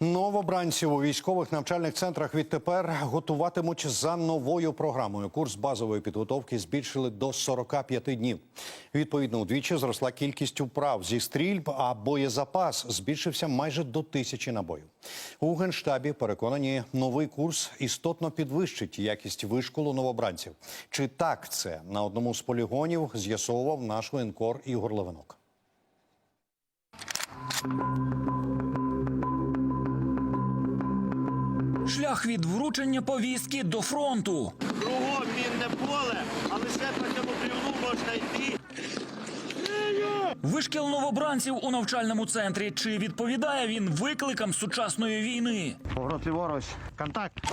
Новобранців у військових навчальних центрах відтепер готуватимуть за новою програмою. Курс базової підготовки збільшили до 45 днів. Відповідно, удвічі зросла кількість вправ зі стрільб, а боєзапас збільшився майже до тисячі набоїв. У генштабі переконані, новий курс істотно підвищить якість вишколу новобранців. Чи так це на одному з полігонів з'ясовував наш воєнкор Ігор Левинок. Шлях від вручення повістки до фронту. Кругом мінне поле, а лише по цьому брівну можна йти. Вишкіл новобранців у навчальному центрі. Чи відповідає він викликам сучасної війни? Поворот ліворуч. Контакт.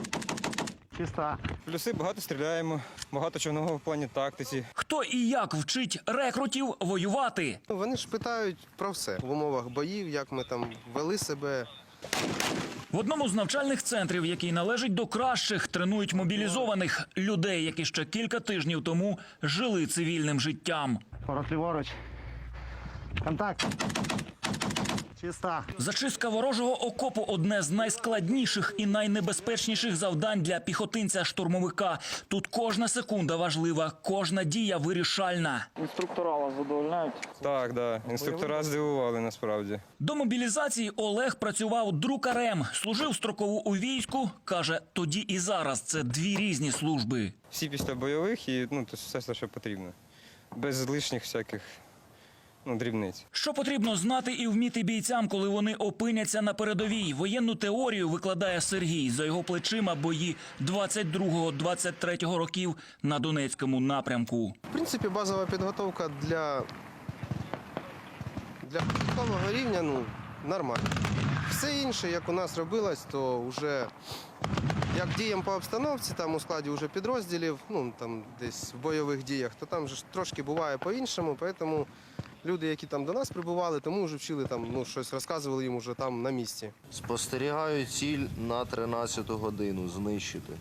Чиста. Плюси багато стріляємо, багато чого нового в плані тактиці. Хто і як вчить рекрутів воювати? Ну, Вони ж питають про все в умовах боїв, як ми там вели себе. В одному з навчальних центрів, який належить до кращих, тренують мобілізованих людей, які ще кілька тижнів тому жили цивільним життям. Ліворуч. Контакт. Чиста. Зачистка ворожого окопу одне з найскладніших і найнебезпечніших завдань для піхотинця-штурмовика. Тут кожна секунда важлива, кожна дія вирішальна. Інструктора вас задовольняють. Так, да. Інструктора здивували насправді. До мобілізації Олег працював друкарем, служив строкову у війську. каже, тоді і зараз це дві різні служби. Всі після бойових і ну, то все, що потрібно. Без лишніх всяких ну, дрібниць. Що потрібно знати і вміти бійцям, коли вони опиняться на передовій? Воєнну теорію викладає Сергій за його плечима бої 22-23 років на Донецькому напрямку. В принципі, базова підготовка для, для початкового рівня ну, нормально. Все інше, як у нас робилось, то вже як діям по обстановці, там у складі вже підрозділів, ну там десь в бойових діях, то там же ж трошки буває по-іншому, тому люди, які там до нас прибували, тому вже вчили там, ну, щось розказували їм уже там на місці. Спостерігаю ціль на 13 годину знищити.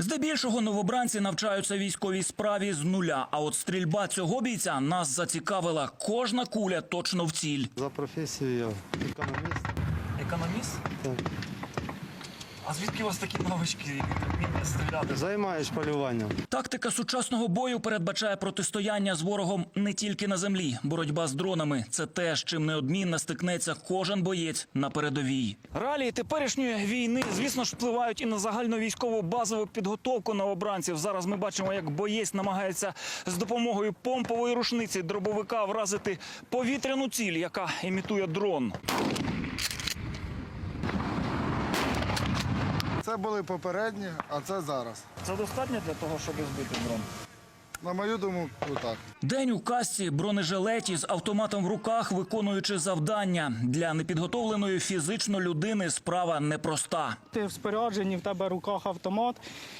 Здебільшого новобранці навчаються військовій справі з нуля. А от стрільба цього бійця нас зацікавила. Кожна куля точно в ціль. За професією економіст. Економіст? Так. А звідки у вас такі навички? Вміння стріляти? Займаюсь полюванням. Тактика сучасного бою передбачає протистояння з ворогом не тільки на землі. Боротьба з дронами це те, з чим неодмінно стикнеться кожен боєць на передовій. Реалії теперішньої війни, звісно ж, впливають і на загальновійськову базову підготовку новобранців. Зараз ми бачимо, як боєць намагається з допомогою помпової рушниці дробовика вразити повітряну ціль, яка імітує дрон. Це були попередні, а це зараз. Це достатньо для того, щоб збити дрон? На мою думку, так. День у касці, бронежилеті з автоматом в руках, виконуючи завдання для непідготовленої фізично людини. Справа непроста. Ти в спорядженні, в тебе в руках автомат,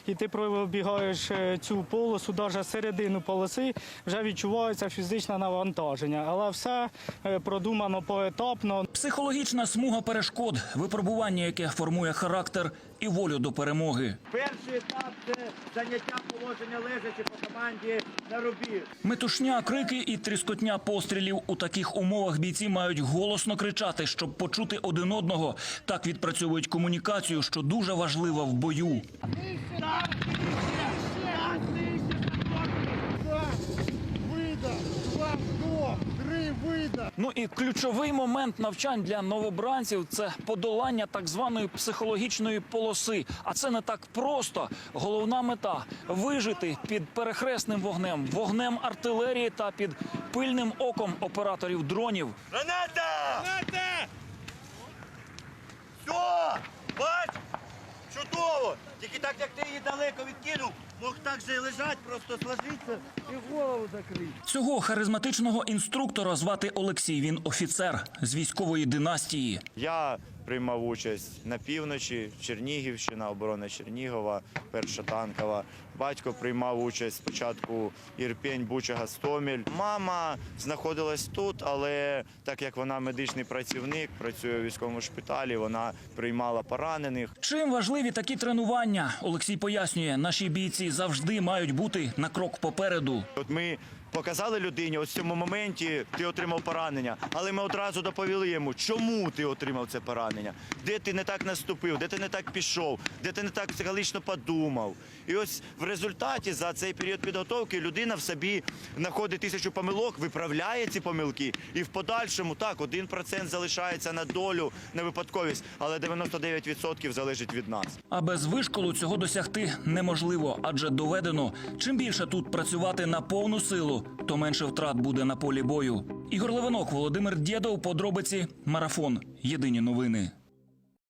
і ти пробігаєш е, цю полосу, навіть середину полоси, вже відчувається фізичне навантаження. Але все е, продумано поетапно. Психологічна смуга перешкод, випробування, яке формує характер і волю до перемоги. Перший етап це заняття положення лежачи по команді на рубі. Метушня, крики і тріскотня пострілів у таких умовах бійці мають голосно кричати, щоб почути один одного. Так відпрацьовують комунікацію, що дуже важлива в бою. Ну і ключовий момент навчань для новобранців це подолання так званої психологічної полоси. А це не так просто. Головна мета вижити під перехресним вогнем, вогнем артилерії та під пильним оком операторів дронів. Граната! Граната! Все! Бач! Чудово! Тільки так, як ти її далеко відкинув, мог так же і лежать, просто сложитися і голову закрити. Цього харизматичного інструктора звати Олексій. Він офіцер з військової династії. Я приймав участь на півночі, Чернігівщина, оборона Чернігова, перша танкова. Батько приймав участь спочатку Ірпень, Буча, Гастомель. Мама знаходилась тут, але так як вона медичний працівник, працює у військовому шпиталі, вона приймала поранених. Чим важливі такі тренування? Олексій пояснює, наші бійці завжди мають бути на крок попереду. От ми Показали людині, ось в цьому моменті ти отримав поранення, але ми одразу доповіли йому, чому ти отримав це поранення, де ти не так наступив, де ти не так пішов, де ти не так психологічно подумав. І ось в результаті за цей період підготовки людина в собі знаходить тисячу помилок, виправляє ці помилки, і в подальшому так 1% залишається на долю, на випадковість, але 99% залежить від нас. А без вишколу цього досягти неможливо, адже доведено, чим більше тут працювати на повну силу, то менше втрат буде на полі бою. Ігор Левинок, Володимир Дєдов, подробиці, марафон. Єдині новини.